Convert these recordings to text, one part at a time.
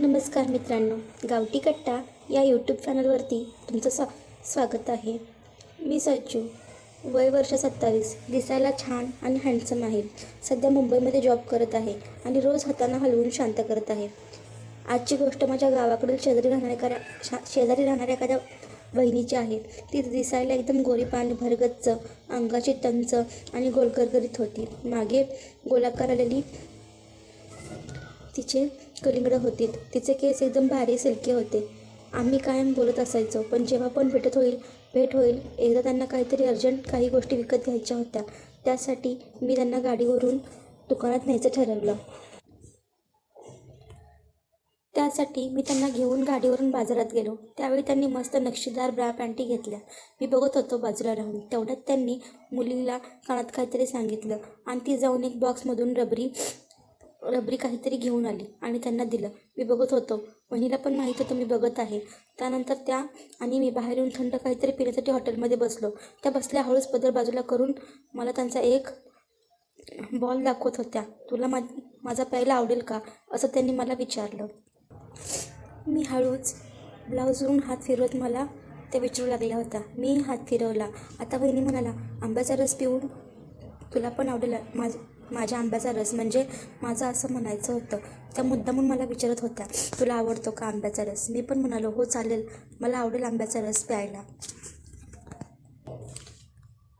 नमस्कार मित्रांनो गावठी कट्टा या यूट्यूब चॅनलवरती तुमचं स्वा स्वागत आहे. मी सज्जू वय वर्ष सत्तावीस दिसायला छान आणि हँडसम आहे. सध्या मुंबईमध्ये जॉब करत आहे आणि रोज हातांना हलवून शांत करत आहे. आजची गोष्ट माझ्या गावाकडील शेजारी राहणाऱ्या एखाद्या शा शेजारी राहणाऱ्या एखाद्या बहिणीची आहे. ती दिसायला एकदम गोरीपान भरगच्च अंगाची तंच आणि गोलकरकरीत होती. मागे गोलाकार आलेली तिचे कलिंगडं होती. तिचे केस एकदम भारी सिल्की होते. आम्ही कायम बोलत असायचो पण जेव्हा पण भेटत होईल भेट होईल एकदा त्यांना काहीतरी अर्जंट काही गोष्टी विकत घ्यायच्या होत्या. त्यासाठी मी त्यांना गाडीवरून दुकानात न्यायचं ठरवलं. त्यासाठी मी त्यांना घेऊन गाडीवरून बाजारात गेलो. त्यावेळी त्यांनी मस्त नक्षीदार ब्रा पॅन्टी घेतल्या. मी बघत होतो बाजूला राहून. तेवढ्यात त्यांनी मुलीला कानात काहीतरी सांगितलं आणि ती जाऊन एक बॉक्समधून रबरी रबरी काहीतरी घेऊन आली आणि त्यांना दिलं. मी बघत होतो. वहिनीला पण माहीत होतं मी बघत आहे. त्यानंतर त्या आणि मी बाहेर येऊन थंड काहीतरी पिण्यासाठी हॉटेलमध्ये बसलो. त्या बसल्या हळूच पदर बाजूला करून मला त्यांचा एक बॉल दाखवत होत्या. तुला मा माझा प्यायला आवडेल का? असं त्यांनी मला विचारलं. मी हळूच ब्लाऊजवरून हात फिरवत मला ते विचारू लागल्या होत्या. मी हात फिरवला. आता बहिणी म्हणाला आंब्याचा रस पिऊन तुला पण आवडेल माझ माझ्या आंब्याचा रस. म्हणजे माझं असं म्हणायचं होतं त्या मुद्दामून मला विचारत होत्या तुला आवडतो का आंब्याचा रस? मी पण म्हणालो हो चालेल. मला आवडेल आंब्याचा रस प्यायला.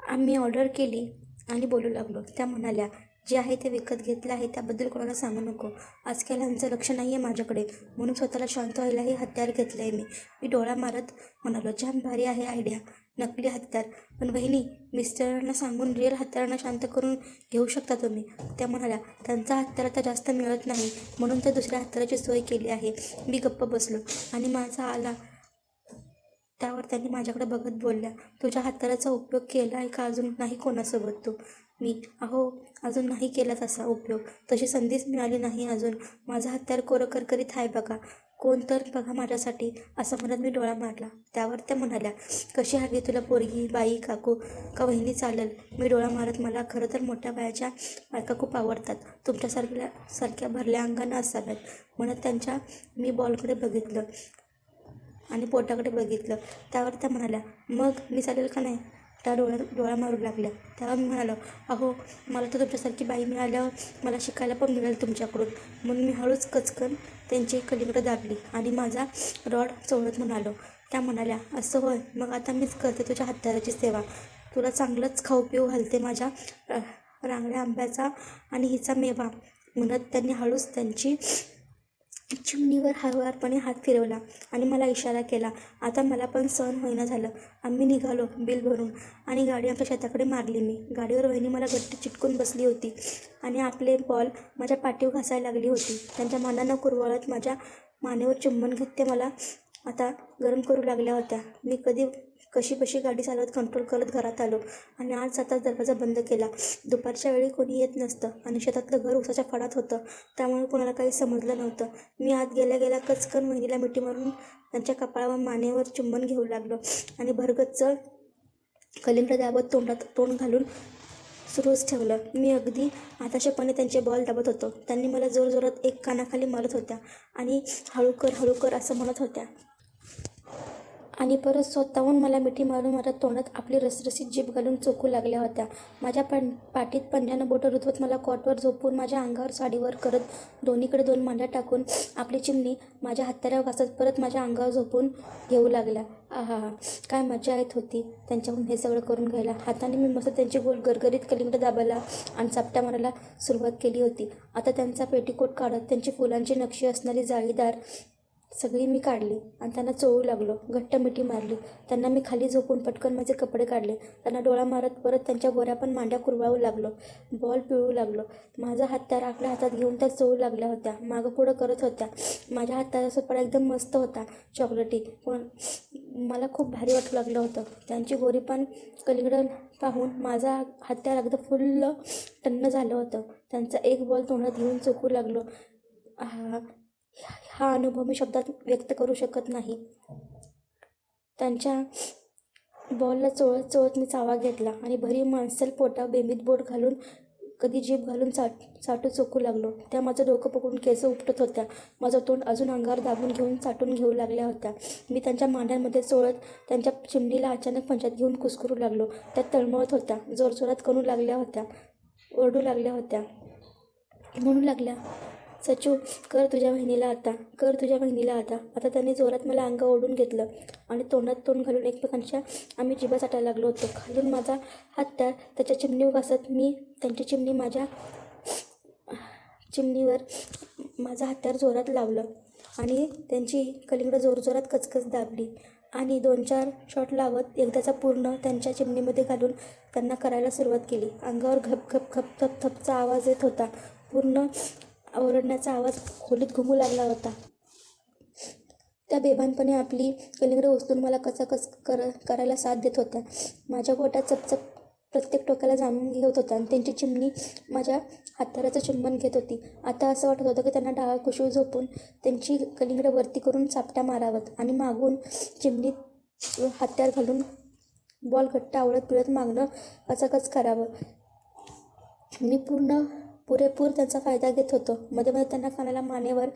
आम्ही ऑर्डर केली आणि बोलू लागलो. त्या म्हणाल्या जे आहे ते विकत घेतलं आहे त्याबद्दल कोणाला सांगू नको. आजकाल आमचं लक्ष नाही आहे माझ्याकडे. म्हणून स्वतःला शांत व्हायला हे हत्यार घेतलं आहे मी. मी डोळा मारत म्हणालो छान भारी आहे आयडिया. नकली हत्यार. पण बहिणी मिस्टरांना सांगून रिअल हत्यारांना शांत करून घेऊ शकता तुम्ही. त्या म्हणाल्या त्यांचा हत्यार आता जास्त मिळत नाही. म्हणून त्या दुसऱ्या हत्याराची सोय केली आहे. मी गप्प बसलो आणि माझा आला. त्यावर त्यांनी माझ्याकडे बघत बोलल्या तुझ्या हत्याराचा उपयोग केला आहे का अजून? नाही कोणासोबत तू. मी अहो अजून नाही केला तसा उपयोग. तशी संधीच मिळाली नाही अजून. माझा हत्यार कोरकर करीत आहे बघा. कोण तर बघा माझ्यासाठी असं म्हणत मी डोळा मारला. त्यावर त्या म्हणाल्या कशी हवी तुला पोरगी बाई काकू? का वहिनी चालेल? मी डोळा मारत मला खरं तर मोठ्या बायाच्या बायका खूप आवडतात. तुमच्यासारख्या सारख्या भरल्या अंगांना असाव्यात. म्हणत त्यांच्या मी बॉलकडे बघितलं आणि पोटाकडे बघितलं. त्यावर त्या म्हणाल्या मग मी चालेल का नाही? त्या डोळ्या डोळा मारू लागल्या. तेव्हा मी म्हणालो अहो मला तर तुमच्यासारखी बाई मिळाल्यावर मला शिकायला पण मिळेल तुमच्याकडून. म्हणून मी हळूच कचकन त्यांची कलिंगडं दाबली आणि माझा रॉड चोळत म्हणालो. त्या म्हणाल्या असं होय मग आता मीच करते तुझ्या हत्याराची सेवा. तुला चांगलंच खाऊ पिऊ घालते माझ्या रांगड्या आंब्याचा आणि हिचा मेवा. म्हणत त्यांनी हळूच त्यांची चिमणीवर हळुवारपणे हात फिरवला आणि मला इशारा केला आता मला पण सहन होईना झालं. आम्ही निघालो बिल भरून आणि गाडी आमच्या शेताकडे मारली मी. गाडीवर वहिनी मला गट्टी चिटकून बसली होती आणि आपले बॉल माझ्या पाठीवर घासायला लागली होती. त्यांच्या मानानं कुरवाळत माझ्या मानेवर चुंबन घेत ते मला आता गरम करू लागल्या होत्या. मी कधी कशी कशी गाडी चालवत कंट्रोल करत घरात आलो. आणि आज जाताच दरवाजा बंद केला. दुपारच्या वेळी कोणी येत नसतं आणि शेतातलं घर उसाच्या फडात होतं. त्यामुळे कोणाला काही समजलं नव्हतं. मी आत गेल्या गेल्या कचकन वहिनीला मिठी मारून त्यांच्या कपाळावर मानेवर चुंबन घेऊ लागलो. आणि भरगच्च कलिंगड दाबत तोंडात तोंड घालून सुरूच ठेवलं. मी अगदी आताशेपणे त्यांचे बॉल दाबत होतो. त्यांनी मला जोरजोरात एक कानाखाली मारत होत्या आणि हळूकर हळूकर असं म्हणत होत्या. आणि परत स्वतःहून मला मिठी मारून माझ्या तोंडात आपली रसरशीत जीभ घालून चोखू लागल्या होत्या. माझ्या पण पाठीत पंजानं बोटं रुतवत मला कॉटवर झोपून माझ्या अंगावर साडीवर करत दोन्हीकडे दोन मांड्या टाकून आपली चिमणी माझ्या हाताऱ्यावर घासत परत माझ्या अंगावर झोपून घेऊ लागल्या. आहा हा काय मजा येत होती त्यांच्याकडून हे सगळं करून घ्यायला. हाताने मी मस्त त्यांची गोल गरगरीत कलिंगड दाबायला आणि चापट्या मारायला सुरुवात केली होती. आता त्यांचा पेटीकोट काढत त्यांची फुलांची नक्षी असणारी जाळीदार सगळी मी काढली आणि त्यांना चोळू लागलो घट्ट मिठी मारली. त्यांना मी खाली झोपून पटकन माझे कपडे काढले. त्यांना डोळा मारत परत त्यांच्या गोऱ्या पण मांड्या कुरवाळू लागलो. बॉल पिळू लागलो. माझा हात त्या राखल्या हातात घेऊन त्या चोळू लागल्या होत्या. मागं पुढं करत होत्या. माझ्या हाताचा सुपडा एकदम मस्त होता चॉकलेटी. पण मला खूप भारी वाटू लागलं होतं. त्यांची गोरी पण कलीकडं पाहून माझा हत्यार अगदी फुल्ल टन्न झालं होतं. त्यांचा एक बॉल तोंडात घेऊन चोकू लागलो. हा हा अनुभव मी शब्दात व्यक्त करू शकत नाही. त्यांच्या बॉलला चोळत चोळत मी चावा घेतला आणि भरीव माणसल पोटा बेबीत बोट घालून कधी जीभ घालून साट साठू चोकू लागलो. त्या माझं डोकं पकडून केस उपटत होत्या. माझं तोंड अजून अंगावर दाबून घेऊन चाटून घेऊ लागल्या होत्या. मी त्यांच्या मांड्यांमध्ये चोळत त्यांच्या चिमणीला अचानक पंचात घेऊन कुसकरू लागलो. त्या तळमळत होत्या. जोरजोरात करू लागल्या होत्या. ओरडू लागल्या होत्या. म्हणू लागल्या सचू कर तुझ्या बहिणीला आता कर तुझ्या बहिणीला आता. आता त्यांनी जोरात मला अंग ओढून घेतलं आणि तोंडात तोंड घालून एकमेकांच्या आम्ही जिभा चाटायला लागलो होतो. खालून माझा हात त्या त्याच्या चिमणी उगासत मी त्यांची चिमणी माझ्या चिमणीवर माझा हत्यार जोरात लावलं आणि त्यांची कलिंगडं जोरजोरात कचकच दाबली आणि दोन चार शॉट लावत एकदाचा पूर्ण त्यांच्या चिमणीमध्ये घालून त्यांना करायला सुरुवात केली. अंगावर घप घप खप थप थपचा आवाज येत होता. पूर्ण ओरडण्याचा आवाज खोलीत घुमू लागला होता. त्या बेभानपणे आपली कलिंगडं उचलून मला कचाकच कर करायला साथ देत होत्या. माझ्या गोट्यात चपचप प्रत्येक टोक्याला जाणून घेत होता आणि त्यांची चिमणी माझ्या हाताराचं चुंबन घेत होती. आता असं वाटत होतं की त्यांना डाळ कुशू झोपून त्यांची कलिंगडं वरती करून चापट्या मारावत आणि मागून चिमणीत हत्यार घालून बॉल घट्ट आवळत पिळत मागणं कचाकच करावं. मी पूर्ण पुरेपूर त्यांचा फायदा घेत होतो. मध्ये मध्ये त्यांना कानाला मानेवर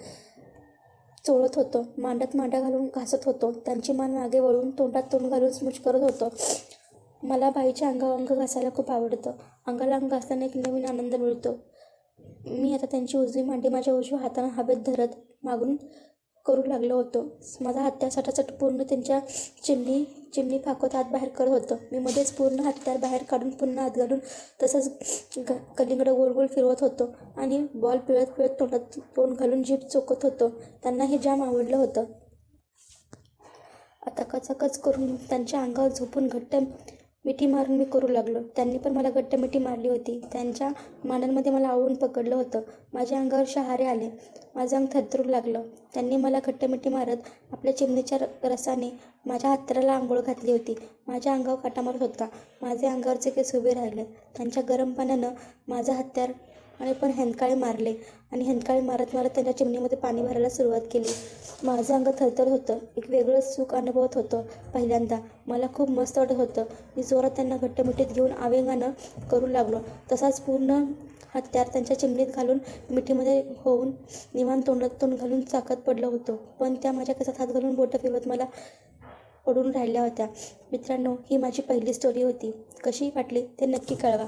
चोळत होतो. मांडात मांडा घालून घासत होतो. त्यांची मान मागे वळून तोंडात तोंड घालून स्मुच करत होतो. मला बाईच्या अंगावर अंग घासायला खूप आवडतं. अंगाला अंग घासताना एक नवीन आनंद मिळतो. मी आता त्यांची उजवी मांडी माझ्या उजव्या हातानं हवेत धरत मागून करू लागलो होतो. माझा हत्यार सटासट पूर्ण त्यांच्या चिमणी चिमणी फाकत हात बाहेर करत होतं. मी मध्येच पूर्ण हत्यार बाहेर काढून पुन्हा हात घालून तसंच ग कलिंगडं गोल गोल फिरवत होतो आणि बॉल पिळत पिळत तोंडात तोंड घालून जीभ चोकत होतो. त्यांना हे जाम आवडलं होतं. आता कचाकच करून त्यांच्या अंगावर झोपून घट्ट मिठी मारून मी करू लागलो. त्यांनी पण मला घट्ट मिठी मारली होती. त्यांच्या मानांमध्ये मला आवळून पकडलं होतं. माझ्या अंगावर शहारे आले. माझं अंग थरथरू लागलं. त्यांनी मला घट्ट मिठी मारत आपल्या चिमणीच्या र- रसाने माझ्या हातराला आंघोळ घातली होती. माझ्या अंगावर काटा मारत होता. माझे अंगावरचे केस उभे राहिले. त्यांच्या गरम पाण्यानं माझं हत्यार आणि पण हेंदकाळे मारले. आणि हेंदकाळे मारत मारत त्यांच्या चिमणीमध्ये पाणी भरायला सुरुवात केली. माझं अंग थरथरत होतं. एक वेगळंच सुख अनुभवत होतं पहिल्यांदा. मला खूप मस्त वाटत होतं. मी जोरात त्यांना घट्ट मिठीत घेऊन आवेगानं करू लागलो. तसाच पूर्ण हत्यार त्यांच्या चिमणीत घालून मिठीमध्ये होऊन निवान तोंडात तोंड घालून चाकत पडलं होतं. पण त्या माझ्या केसात हात घालून बोटं फिरवत मला पडून राहिल्या होत्या. मित्रांनो ही माझी पहिली स्टोरी होती. कशी वाटली ते नक्की कळवा.